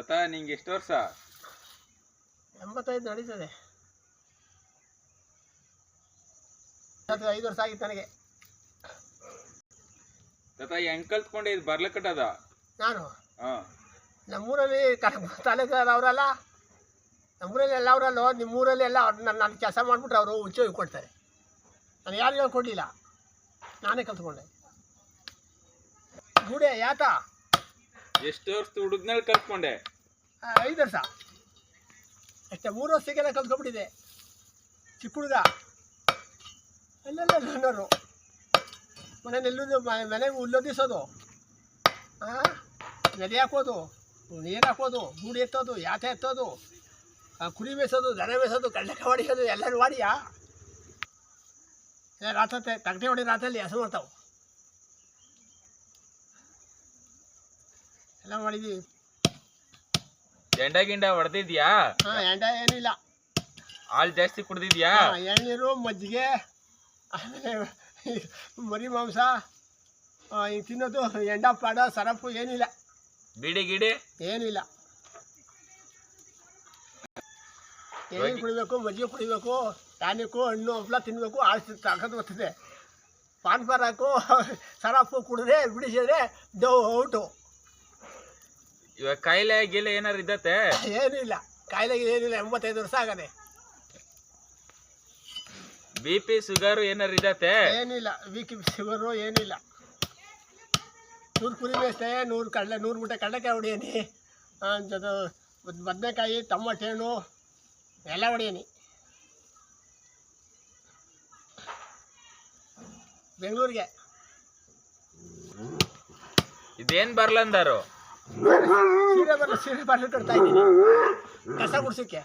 ತಾತ ನಿಂಗೆ ಎಷ್ಟು ವರ್ಷ? ಎಂಬತ್ತೈದು ನಡೀತದೆ. ಐದು ವರ್ಷ ಆಗಿತ್ತು ನನಗೆ. ತಾತ ಹೆಂಗ್ ಕಲ್ತ್ಕೊಂಡೆ ಇದು ಬರ್ಲಕ್ಕಟ್ಟದ ನಾನು? ಹಾ. ನಮ್ಮೂರಲ್ಲಿ ತಾಲೂಕಲ್ಲಿ ಅವರಲ್ಲ? ನಮ್ಮೂರಲ್ಲಿ ಎಲ್ಲ ಅವರಲ್ಲೋ? ನಿಮ್ಮೂರಲ್ಲಿ ಎಲ್ಲ ಅವ್ರು ನನ್ನ ನಾನು ಕೆಲಸ ಮಾಡಿಬಿಟ್ರೆ ಅವರು ಉದ್ಯೋಗ ಕೊಡ್ತಾರೆ. ನಾನು ಯಾರಿಗೂ ಕೊಡಲಿಲ್ಲ. ನಾನೇ ಕಲ್ತ್ಕೊಂಡೆ ಗೂಡೆ ಯಾತ ಎಷ್ಟು ವರ್ಷ ಹುಡುಗ್ನಲ್ಲಿ ಕಲ್ತ್ಕೊಂಡೆ ಐದು ವರ್ಷ. ಅಷ್ಟೇ, ಮೂರು ವರ್ಷಕ್ಕೆಲ್ಲ ಕಲ್ತ್ಕೊಂಡ್ಬಿಟ್ಟಿದೆ. ಚಿಕ್ಕ ಹುಡುಗ. ಅಲ್ಲೆಲ್ಲ ನನ್ನವರು ಮನೆ ಎಲ್ಲೂ ಮನೆಗೆ ಉಲ್ಲೋದಿಸೋದು ಹಾಂ ನೆಲೆ ಹಾಕೋದು, ನೀರು ಹಾಕೋದು, ಗೂಡು ಎತ್ತೋದು ಯಾತೆ ಎತ್ತೋದು ಕುರಿ ಬೇಯಿಸೋದು ದನ ಬೇಯಿಸೋದು ಕಡಲೆಕಾಯಿ ಹೊಡಿಯೋದು ಎಲ್ಲರೂ ಮಾಡಿಯಾ? ಎಲ್ಲ ರಾತ್ರಿ, ತಗಟೆ ಹೊಡಿ ರಾತ್ರಿಯಲ್ಲಿ ಹೆಸರು ಮಾಡ್ತಾವೆ. ಎಲ್ಲ ಮಾಡಿದ್ದೀವಿ ಎಂಡ ಗಿಂಡ ಹೊಡೆದಿದ್ಯಾ? ಹಾಂ ಎಂಡ ಏನಿಲ್ಲ. ಹಾಲು ಜಾಸ್ತಿ ಕುಡ್ದಿದ್ಯಾ? ಹಾ, ಎಳ್ನೀರು ಮಜ್ಜಿಗೆ ಆಮೇಲೆ ಮರಿ ಮಾಂಸ ಆ, ಈ ತಿನ್ನೋದು ಎಂಡ ಪಾಡ ಸರಪು ಏನಿಲ್ಲ. ಬಿಡಿ ಗಿಡಿ. ಏನಿಲ್ಲ. ಏನು ಕುಡಿಬೇಕು ಮಜ್ಜಿಗೆ ಕುಡಿಬೇಕು ಟಾನಿಕ್ಕು ಹಣ್ಣು ಹಂಪ್ಲ ತಿನ್ನಬೇಕು ಆಸ್ತಿ ತಾಕತ್ತು ಬರ್ತದೆ ಪಾನ್ ಪಾರ್ ಹಾಕು ಸರಪು ಕುಡಿದ್ರೆ ಬಿಡಿಸಿದ್ರೆ ಡೌ ಔಟು ಇವಾಗ ಕಾಯಿಲೆ ಗೀಲೆ ಏನಾರು ಇದ್ದತ್ತೆ? ಏನಿಲ್ಲ. ಕಾಯಿಲೆ ಏನಿಲ್ಲ. ಎಂಬತ್ತೈದು ವರ್ಷ ಆಗದೆ. ಬಿ ಪಿ ಶುಗರು ಏನಾರು ಇದ್ದತ್ತೆ? ಏನಿಲ್ಲ. ಬಿ ಪಿ ಶುಗರು ಏನಿಲ್ಲ. ನೂರು ಕುರಿ ಬೇಸ್ತೆ ನೂರು ಕಡಲೆ ನೂರು ಮೂಟೆ ಕಡಲೆಕಾಯಿ ಹೊಡಿಯನಿ. ಜೊತೆ ಬದನೆಕಾಯಿ ಟೊಮಟೆ ಹಣ್ಣು ಎಲ್ಲ ಹೊಡಿಯನಿ. ಬೆಂಗಳೂರಿಗೆ. ಇದೇನು ಬರ್ಲಂದಾರು? ಸೀರೆ ಬರಲ್ಲ ಸೀರೆ ಇದ್ದೀನಿ. ಕಸ ಗುಡ್ಸೋಕ್ಕೆ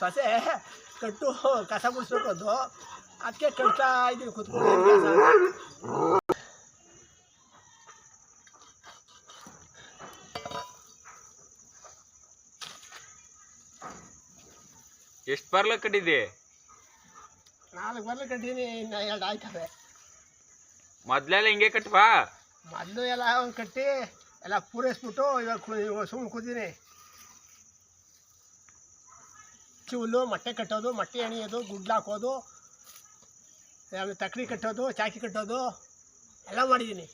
ಸೊಸೆ ಕಟ್ಟು ಕಸ ಗುಡಿಸ್ಬೇಕು ಅದು ಅದಕ್ಕೆ ಕಟ್ತಾ ಇದೀವಿ ಕೂತ್ಕೊಂಡು ಎಷ್ಟು ಬರ್ಲ ಕಟ್ಟಿದ್ದಿ? ನಾಲ್ಕು ಬರ್ಲ ಕಟ್ಟೀನಿ ಇನ್ನು ಎರಡು ಆಯ್ತವೆ. ಮೊದ್ಲೆಲ್ಲ ಹಿಂಗೆ ಕಟ್ವಾ? ಮೊದಲು ಎಲ್ಲ ಒಂದು ಕಟ್ಟಿ ಎಲ್ಲ ಪೂರೈಸ್ಬಿಟ್ಟು ಇವಾಗ ಸುಮ್ಮನೆ ಕೂತೀನಿ ಚೂಲು, ಮೊಟ್ಟೆ ಕಟ್ಟೋದು, ಮೊಟ್ಟೆ ಎಣಿಯೋದು, ಗುಡ್ಲು ಹಾಕೋದು, ಆಮೇಲೆ ತಕ್ಕಡಿ ಕಟ್ಟೋದು, ಚಾಕಿ ಕಟ್ಟೋದು, ಎಲ್ಲ ಮಾಡಿದ್ದೀನಿ.